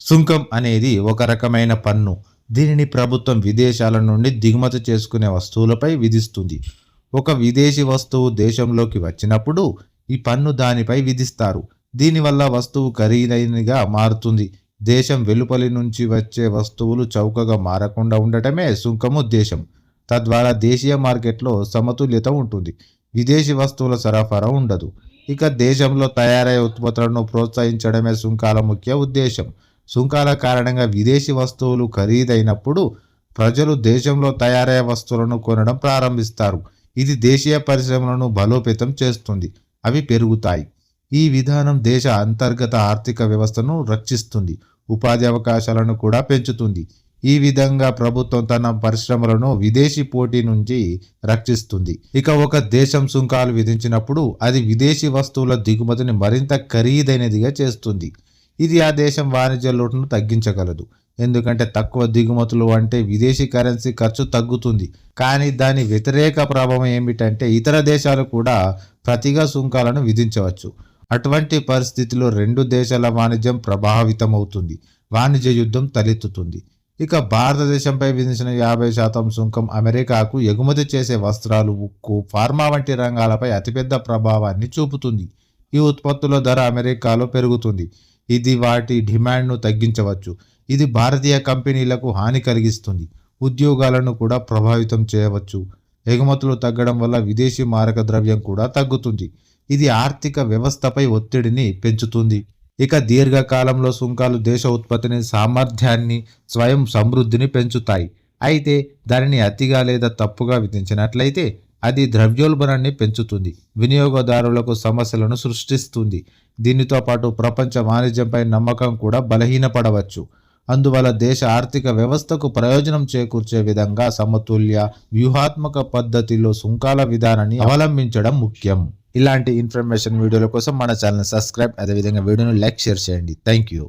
సుంకం అనేది ఒక రకమైన పన్ను. దీనిని ప్రభుత్వం విదేశాల నుండి దిగుమతి చేసుకునే వస్తువులపై విధిస్తుంది. ఒక విదేశీ వస్తువు దేశంలోకి వచ్చినప్పుడు ఈ పన్ను దానిపై విధిస్తారు. దీనివల్ల వస్తువు ఖరీదైనగా మారుతుంది. దేశం వెలుపలి నుంచి వచ్చే వస్తువులు చౌకగా మారకుండా ఉండటమే సుంకం ఉద్దేశం. తద్వారా దేశీయ మార్కెట్లో సమతుల్యత ఉంటుంది. విదేశీ వస్తువుల సరఫరా ఉండదు. ఇక దేశంలో తయారయ్యే ఉత్పత్తులను ప్రోత్సహించడమే సుంకాల ముఖ్య ఉద్దేశం. సుంకాల కారణంగా విదేశీ వస్తువులు ఖరీదైనప్పుడు ప్రజలు దేశంలో తయారయ్యే వస్తువులను కొనడం ప్రారంభిస్తారు. ఇది దేశీయ పరిశ్రమలను బలోపేతం చేస్తుంది. అవి పెరుగుతాయి. ఈ విధానం దేశ అంతర్గత ఆర్థిక వ్యవస్థను రక్షిస్తుంది. ఉపాధి అవకాశాలను కూడా పెంచుతుంది. ఈ విధంగా ప్రభుత్వం తన పరిశ్రమలను విదేశీ పోటీ నుంచి రక్షిస్తుంది. ఇక ఒక దేశం సుంకాలు విధించినప్పుడు అది విదేశీ వస్తువుల దిగుమతిని మరింత ఖరీదైనదిగా చేస్తుంది. ఇది ఆ దేశం వాణిజ్య లోటును తగ్గించగలదు. ఎందుకంటే తక్కువ దిగుమతులు అంటే విదేశీ కరెన్సీ ఖర్చు తగ్గుతుంది. కానీ దాని వ్యతిరేక ప్రభావం ఏమిటంటే ఇతర దేశాలు కూడా ప్రతిగా సుంకాలను విధించవచ్చు. అటువంటి పరిస్థితిలో రెండు దేశాల వాణిజ్యం ప్రభావితమవుతుంది. వాణిజ్య యుద్ధం తలెత్తుతుంది. ఇక భారతదేశంపై విధించిన యాభై శాతం సుంకం అమెరికాకు ఎగుమతి చేసే వస్త్రాలు ఉక్కు ఫార్మా వంటి రంగాలపై అతిపెద్ద ప్రభావాన్ని చూపుతుంది. ఈ ఉత్పత్తుల ధర అమెరికాలో పెరుగుతుంది. ఇది వాటి డిమాండ్ను తగ్గించవచ్చు. ఇది భారతీయ కంపెనీలకు హాని కలిగిస్తుంది. ఉద్యోగాలను కూడా ప్రభావితం చేయవచ్చు. ఎగుమతులు తగ్గడం వల్ల విదేశీ మారక ద్రవ్యం కూడా తగ్గుతుంది. ఇది ఆర్థిక వ్యవస్థపై ఒత్తిడిని పెంచుతుంది. ఇక దీర్ఘకాలంలో సుంకాలు దేశ ఉత్పత్తిని సామర్థ్యాన్ని స్వయం సమృద్ధిని పెంచుతాయి. అయితే దానిని అతిగా లేదా తప్పుగా విధించినట్లయితే అది ద్రవ్యోల్బణాన్ని పెంచుతుంది వినియోగదారులకు సమస్యలను సృష్టిస్తుంది. దీనితో పాటు ప్రపంచ వాణిజ్యంపై నమ్మకం కూడా బలహీనపడవచ్చు. అందువల్ల దేశ ఆర్థిక వ్యవస్థకు ప్రయోజనం చేకూర్చే విధంగా సమతుల్య వ్యూహాత్మక పద్ధతిలో సుంకాల విధానాన్ని అవలంబించడం ముఖ్యం. ఇలాంటి ఇన్ఫర్మేషన్ వీడియోల కోసం మన ఛానల్ సబ్స్క్రైబ్ అదేవిధంగా వీడియోను లైక్ షేర్ చేయండి. Thank you